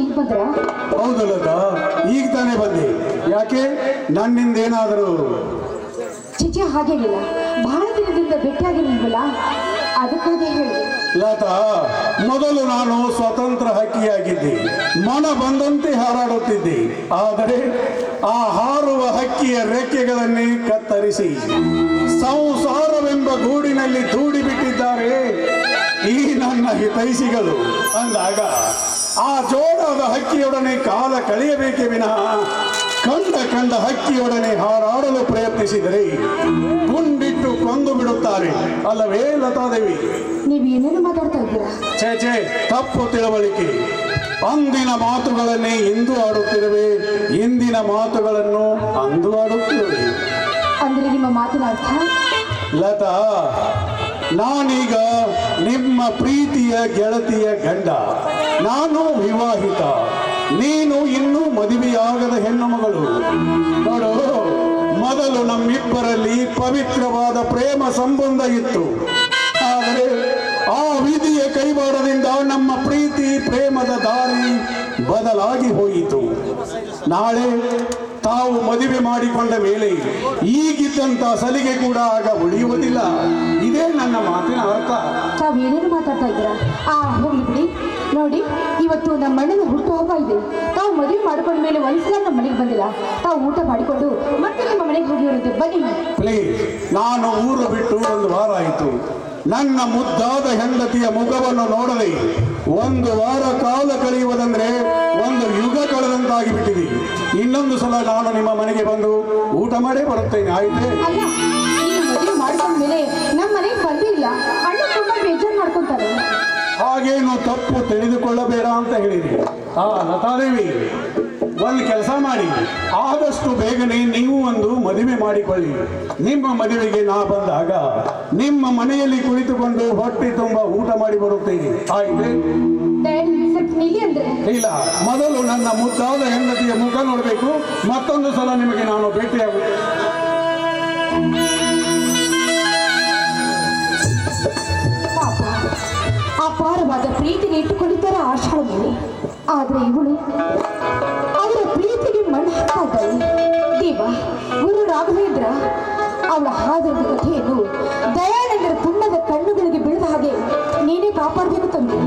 ಬಂದ್ರ? ಹೌದು ಲತಾ ಈಗ ತಾನೇ ಬಂದೆ. ಯಾಕೆ? ನನ್ನಿಂದ ಏನಾದರೂ? ಚಿಚಿ ಹಾಗೇನಿಲ್ಲ ಬಹಳ ದಿನದಿಂದ ಭೇಟಿಯಾಗಿರ್ಲಿಲ್ವಲ್ಲ ಅದಕ್ಕಾಗಿ ಹೇಳಿ. ಲತಾ ಮೊದಲು ನಾನು ಸ್ವತಂತ್ರ ಹಕ್ಕಿಯಾಗಿದ್ದೆ. ಮನ ಬಂದಂತೆ ಹಾರಾಡುತ್ತಿದ್ದೆ. ಆದರೆ ಆ ಹಾರುವ ಹಕ್ಕಿಯ ರೆಕ್ಕೆಗಳನ್ನೇ ಕತ್ತರಿಸಿ ಸಂಸಾರವೆಂಬ ಗೂಡಿನಲ್ಲಿ ದೂಡಿ ಬಿಟ್ಟಿದ್ದಾರೆ ಈ ನನ್ನ ಹಿತೈಸಿಗಳು ಅಂದಾಗ ಆ ಜೋಡಾದ ಹಕ್ಕಿಯೊಡನೆ ಕಾಲ ಕಳೆಯಬೇಕೇ ವಿನಃ ಕಂಡ ಕಂಡ ಹಕ್ಕಿಯೊಡನೆ ಹಾರಾಡಲು ಪ್ರಯತ್ನಿಸಿದರೆ ಗುಂಡಿಟ್ಟು ಕೊಂದು ಬಿಡುತ್ತಾರೆ. ಅಲ್ಲವೇ ಲತಾದೇವಿ? ನೀವು ಏನೇನು ಮಾತಾಡ್ತಾ ಇದ್ದೀರಾ? ಛೇ ಛೇ ತಪ್ಪು ತಿಳುವಳಿಕೆ. ಅಂದಿನ ಮಾತುಗಳನ್ನೇ ಇಂದು ಆಡುತ್ತಿರುವೆ. ಇಂದಿನ ಮಾತುಗಳನ್ನು ಅಂದು ಆಡುತ್ತಿರುವೆ. ಅಂದ್ರೆ ನಿಮ್ಮ ಮಾತಿನ ಅರ್ಥ? ಲತಾ ನಾನೀಗ ನಿಮ್ಮ ಪ್ರೀತಿಯ ಗೆಳತಿಯ ಗಂಡ. ನಾನು ವಿವಾಹಿತ. ನೀನು ಇನ್ನೂ ಮದುವೆಯಾಗದ ಹೆಣ್ಣು ಮಗಳು. ನೋಡು, ಮೊದಲು ನಮ್ಮಿಬ್ಬರಲ್ಲಿ ಪವಿತ್ರವಾದ ಪ್ರೇಮ ಸಂಬಂಧ ಇತ್ತು. ಆದರೆ ಆ ವಿಧಿಯ ಕೈವಾಡದಿಂದ ನಮ್ಮ ಪ್ರೀತಿ ಪ್ರೇಮದ ದಾರಿ ಬದಲಾಗಿ ಹೋಯಿತು. ನಾಳೆ ತಾವು ಮದುವೆ ಮಾಡಿಕೊಂಡ ಮೇಲೆ ಈಗಿದ್ದಂಥ ಸಲಿಗೆ ಕೂಡ ಆಗ ಉಳಿಯುವುದಿಲ್ಲ. ನನ್ನ ಮಾತಿನ ಅರ್ಥ. ತಾವು ಏನೇನು ಮಾತಾಡ್ತಾ ಇದ್ದೀರಾ? ಆ ಹೋಗ್ಲಿ ಬಿಡಿ. ನೋಡಿ ಇವತ್ತು ನಮ್ಮ ಅಣ್ಣನ ಹುಟ್ಟು ಹೋಗ್ತಾ ಇದೆ. ತಾವು ಮದುವೆ ಮಾಡ್ಕೊಂಡ ಮೇಲೆ ಒಂದ್ಸಲ ನಮ್ಮ ಮನೆಗೆ ಬಂದಿಲ್ಲ. ತಾವು ಊಟ ಮಾಡಿಕೊಂಡು ಮತ್ತೆ ನಿಮ್ಮ ಮನೆಗೆ ಹೋಗಿರೋದು ಬನ್ನಿ. ಪ್ಲೀಸ್ ನಾನು ಊರು ಬಿಟ್ಟು ಒಂದು ವಾರ ಆಯಿತು. ನನ್ನ ಮುದ್ದಾದ ಹೆಂಡತಿಯ ಮುಖವನ್ನು ನೋಡದೆ ಒಂದು ವಾರ ಕಾಲ ಕಳೆಯುವುದಂದ್ರೆ ಒಂದು ಯುಗ ಕಳೆದಂತಾಗಿ ಬಿಟ್ಟಿದೆ ಇನ್ನೊಂದು ಸಲ ನಾನು ನಿಮ್ಮ ಮನೆಗೆ ಬಂದು ಊಟ ಮಾಡೇ ಬರುತ್ತೇನೆ ಆಯ್ತೆ? ಅಣ್ಣ ತುಂಬಾ ಬೇಜಾರು ಮಾಡ್ಕೊತಾರೆ ಹಾಗೇನು ತಪ್ಪು ತಿಳಿದುಕೊಳ್ಳಬೇಡ ಅಂತ ಹೇಳಿದ್ರಿ ಆ ಲತಾದೇವಿ ಒಂದು ಕೆಲಸ ಮಾಡಿ. ಆದಷ್ಟು ಬೇಗನೆ ನೀವು ಒಂದು ಮದುವೆ ಮಾಡಿಕೊಳ್ಳಿ. ನಿಮ್ಮ ಮದುವೆಗೆ ನಾ ಬಂದಾಗ ನಿಮ್ಮ ಮನೆಯಲ್ಲಿ ಕುಳಿತುಕೊಂಡು ಹೊಟ್ಟೆ ತುಂಬ ಊಟ ಮಾಡಿ ಬರುತ್ತೇನೆ ಆಯ್ತು? ಇಲ್ಲ ಮೊದಲು ನನ್ನ ಮುದ್ದಾದ ಹೆಂಡತಿಯ ಮುಖ ನೋಡಬೇಕು. ಮತ್ತೊಂದು ಸಲ ನಿಮಗೆ ನಾನು ಭೇಟಿಯಾಗುತ್ತೇನೆ. ಪ್ರೀತಿಗೆ ಇಟ್ಟುಕೊಂಡಿದ್ದಾರೆ ಆಷಾಢ ಆದ್ರೆ ಇವಳು ಅವರ ಪ್ರೀತಿಗೆ ಮಣ್ಣು ಹಾಕಿದ್ದಾಳೆ ದೇವ, ಗುರು ರಾಘವೇಂದ್ರ, ಅವಳ ಹಾದಿರುವ ಕಥೆಯನ್ನು ದಯಾನಂದರ ಪುಣ್ಯದ ಕಣ್ಣುಗಳಿಗೆ ಬೀಳದ ಹಾಗೆ ನೀನೇ ಕಾಪಾಡಬೇಕು ತಂದೆ.